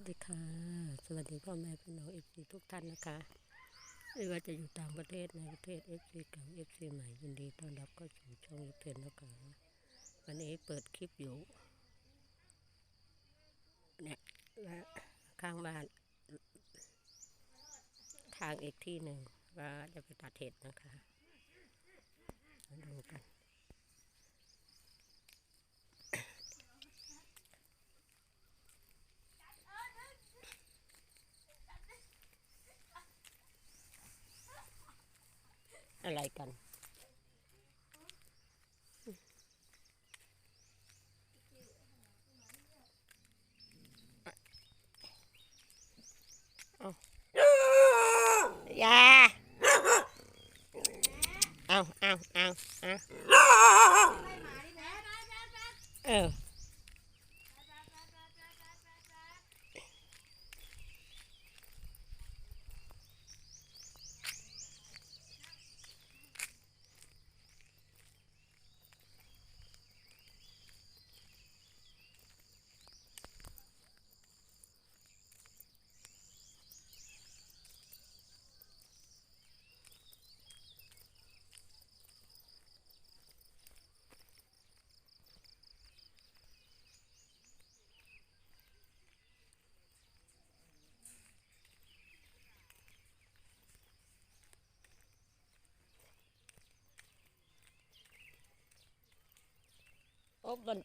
วัสดีค่ะ สวัสดีพ่อแม่พี่น้องเอฟซีทุกท่านนะคะไม่ว่าจะอยู่ต่างประเทศในประเทศเอฟซีเก่าเอฟซีใหม่ยินดีต้อนรับเข้าสู่ช่องยูเทนนะคะวันนี้เปิดคลิปอยู่เนี่ยและข้างบ้าน ทางอีกที่หนึ่งว่าจะไปตัดเห็ดนะคะมาดูกัน อะไร กัน เอาอย่าเอาเอาเอาเอาเออ โอ้ บน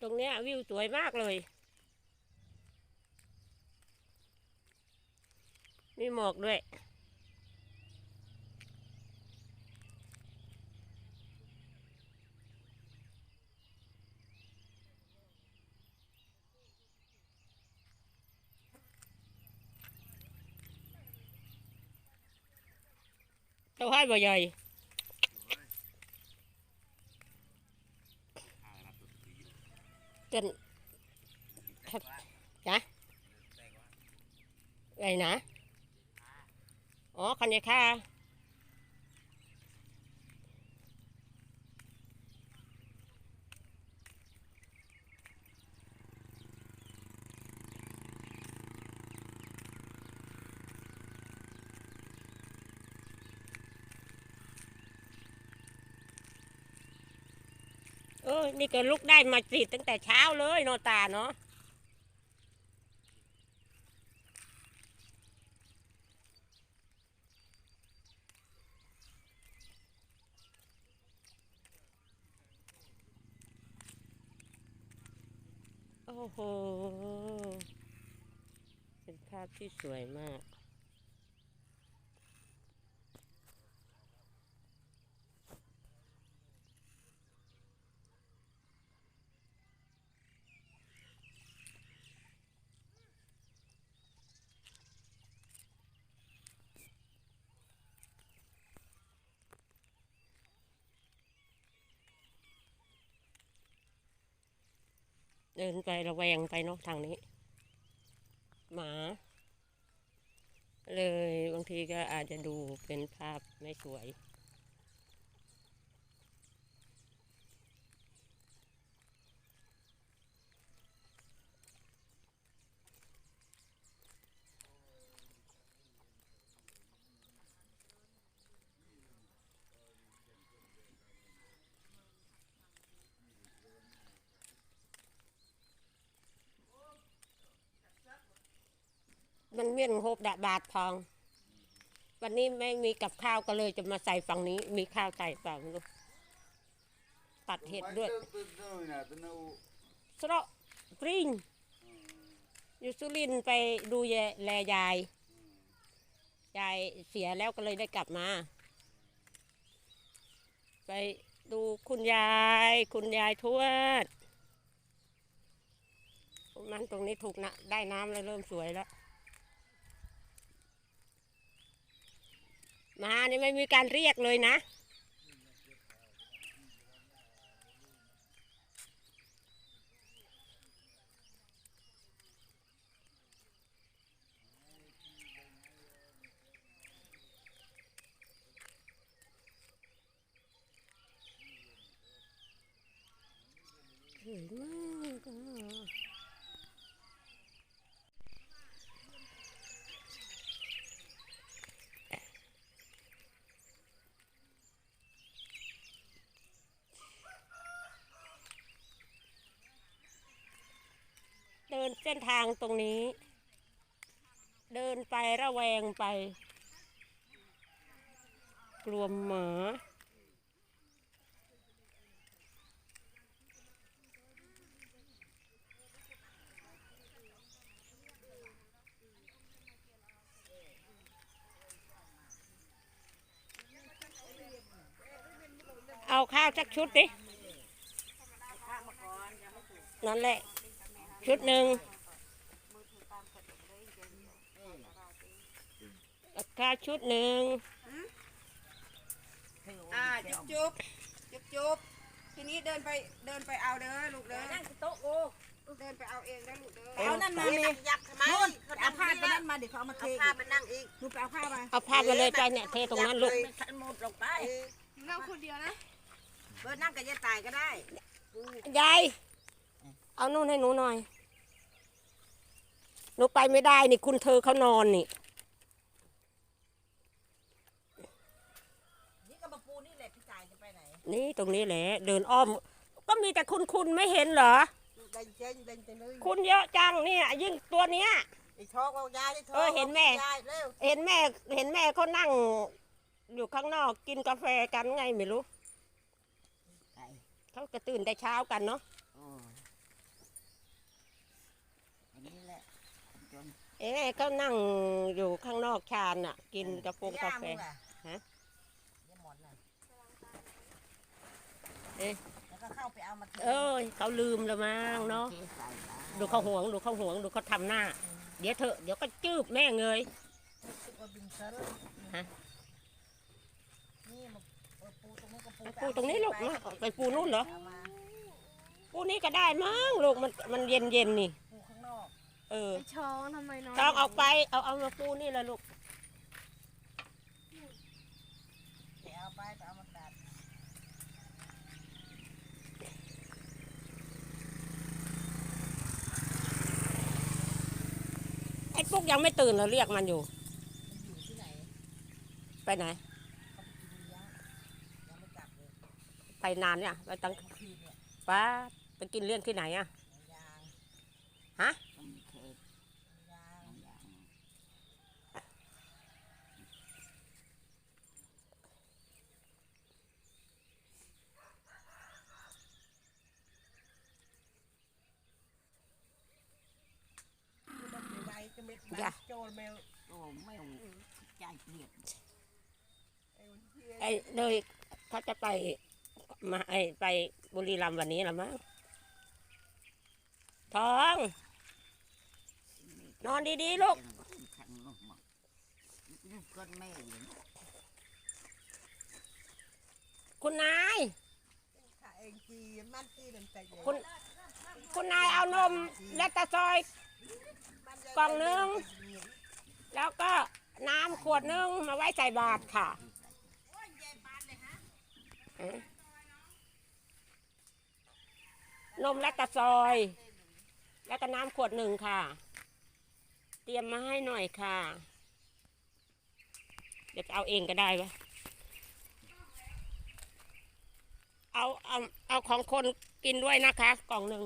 ตรงเนี้ยวิวสวยมากเลย มีหมอกด้วยเจ้าให้บ่ใหญ่จนค นี่ก็ลุกได้มาสิตั้งแต่เช้าเลยโนตาเนาะโอ้โห เป็นภาพที่สวยมาก เดินไประแวงไปเนาะทางนี้ หมา เลยบางทีก็อาจจะดูเป็นภาพไม่สวย มันเวียนโฮบดะบาททอง วันนี้ไม่มีกับข้าวก็เลยจะมาใส่ฝั่งนี้ มีข้าวใส่เปล่าไม่รู้ตัดเห็ดด้วยสระกริงอยู่สุรินไปดูแยแลยาย ยายเสียแล้วก็เลยได้กลับมา ไปดูคุณยาย คุณยายทวดมันตรงนี้ถูกนะได้น้ำแล้วเริ่มสวยแล้ว มานี่ไม่มีการเรียกเลยนะสวยมากอะ เส้นทางตรงนี้ เดินไประแวงไป กลัวหมาเอาข้าวสักชุดดินั่นแหละ ชุดหนึ่ง เอาข้าวชุดหนึ่งอ่าจุ๊บจุ๊บจุ๊บจุ๊บทีนี้เดินไปเดินไปเอาเด้อลูกเด้อนั่งโต๊ะโอ้เดินไปเอาเองเด้อลูกเด้อเอานั่นมาเลยยักษ์ทำไมนู่นเอาผ้าไปนั่นมาเดี๋ยวเขาเอามาเทเอาผ้ามานั่งอีกหนูไปเอาผ้ามาเอาผ้ามาเลยจ้ะเนี่ยเทตรงนั้นลูกฉันหมดลงไปเออนั่งคนเดียวนะเบิร์ดนั่งกับยายตายก็ได้ยายเอานู่นให้หนูหน่อยหนูไปไม่ได้นี่คุณเธอเขานอนนี่นี่ก็มาปูนี่แหละพี่จ่ายจะไปไห นนี่ตรงนี้แหละ เดินอ้อม ก็มีแต่คุณคุณไม่เห็นเหรอ เดินเจ๊งเดินไปเลยคุณเยอะจังเนี่ยยิ่งตัวเนี้ย ไอ้ทอกเอายายไอ้ทอกเออเห็นแม่ ยายเร็วเห็นแม่เห็นแม่เขานั่ง อยู่ข้างนอกกินกาแฟกันไงไม่รู้เขาก็ตื่นแต่เช้ากันเนาะอันนี้แหละจนเอ๊ะเขานั่งอยู่ข้างนอกชานน่ะ กินกาแฟกาแฟฮะ ยี่หมอนน่ะ เอ๊ะแล้วก็เข้าไปเอามาเทเอ้ยเขาลืมแล้วมั้งเนาะเทใส่ละดูเขาห่วงดูเขาห่วงดูเขาทำหน้า เดี๋ยวเถอะเดี๋ยวก็จืบแม่เงยซุปเอาบินเซอร์ฮะ นี่มาเออปูตรงนี้ก็ปูปูตรงนี้ลูกนะเอาไปปูนู่นเหรอเอามาปูนี้ก็ได้มั้งลูกมันมันเย็นเย็นๆนี่ ปูข้างนอกเออไอช้อนทำไมน้อยต้องเอาไปเอาเอามาปูนี่แหละลูก ไปเอาไปไปเอามาตัด ไอ้ ปุ๊กยังไม่ตื่นเราเรียกมันอยู่ ไปไหน ไปนานเนี่ยไปตั้งป้าไปกินเลี้ยงที่ไหนอะ ยาง ฮะ มันเขตยางยาง ไว้จะเม็ด อย่าโจรแมวโอ้ไม่เอาใจเกลียดไอ้เหี้ยไอ้เลยเขาจะไปมาไอ้ไปบุรีรัมย์วันนี้ละมั้งทอง นอนดีๆลูกแข็งลงมานี่ก้นแม่อยู่คุณนาย ขาเองจีมันจีเดินไปเลยคุณคุณนายเอานมและตะซอย กล่องหนึ่งแล้วก็น้ำขวดหนึงมาไว้ใส่บาตรค่ะนมและตะซอย แล้วก็น้ำขวดหนึ่งค่ะ เตรียมมาให้หน่อยค่ะ เดี๋ยวเอาเองก็ได้วะเอาเอาเอาของคนกินด้วยนะคะ กล่องหนึ่ง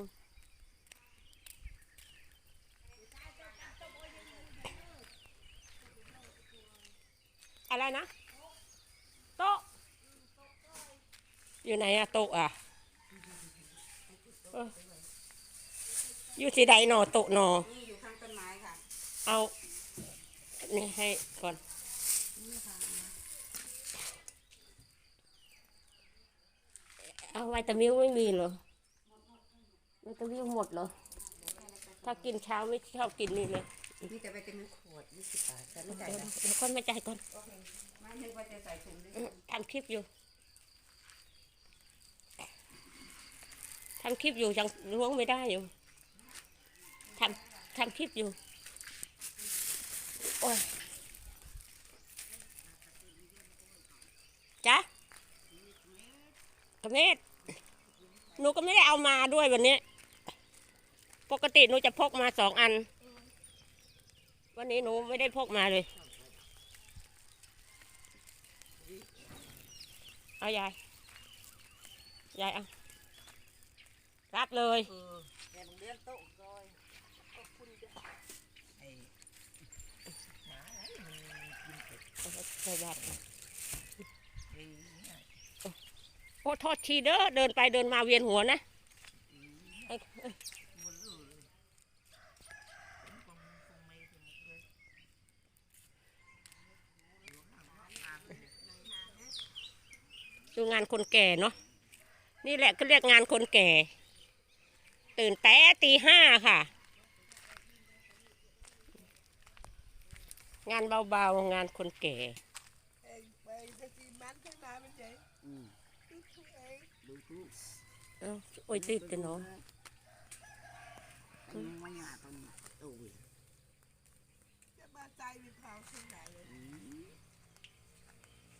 อะไรนะ โต๊ะ อยู่ไหนอะโต๊ะอะเอออยู่ที่ใดหนอโต๊ะหนอนี่อยู่ข้างต้นไม้ค่ะ เอา นี่ให้ก่อนเอาไวตามิวไม่มีเหรอไวตามิวหมดเหรอ ถ้ากินเช้าไม่ชอบกินนี่เลย นี่จะไปเป็นขวดยี่สิบบาทแต่ไม่จ่ายเดี๋ยวนะเดี๋ยวคนมาจ่ายก่อนไม่นึกว่าจะใส่ถุงด้วยอืมทำคลิปอยู่ทำคลิปอยู่ยังล้วงไม่ได้อยู่ทำทำคลิปอยู่โอ้ยจ๊ะกระเมดหนูก็ไม่ได้เอามาด้วยวันนี้ ปกติหนูจะพกมาสองอัน วันนี้หนูไม่ได้พกมาเลย เอายาย ยายเอารับเลอหมาไอ้ารไอ้เลยโอ้โทษทีเด้อ เดินไปเดินมาเวียนหัวนะ เอ้ยเอ้ยดูงานคนแก่เนาะนี่แหละก็เรียกงานคนแก่ ตื่นแต่ตีห้าค่ะ งานเบาๆงานคนแก่เอ้าโอ้ยติดกันเนาะมาใจมีเผาข้างหน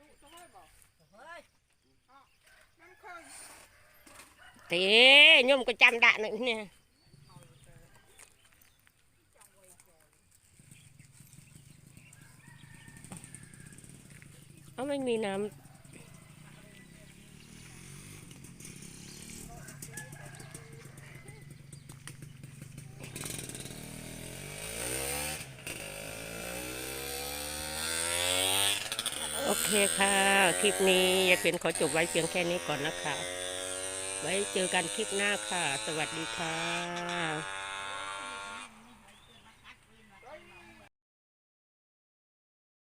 ដួកទៅហើយបងហើយអត់ខ្ញុំឃើញទេខ្ញុំក៏ចាំដាក់នៅនេះអត់មានមានណា เอาไม่มีน้ำโอเคค่ะ คลิปนี้ยายเป็นขอจบไว้เพียงแค่นี้ก่อนนะคะ ไว้เจอกันคลิปหน้าค่ะ สวัสดีค่ะ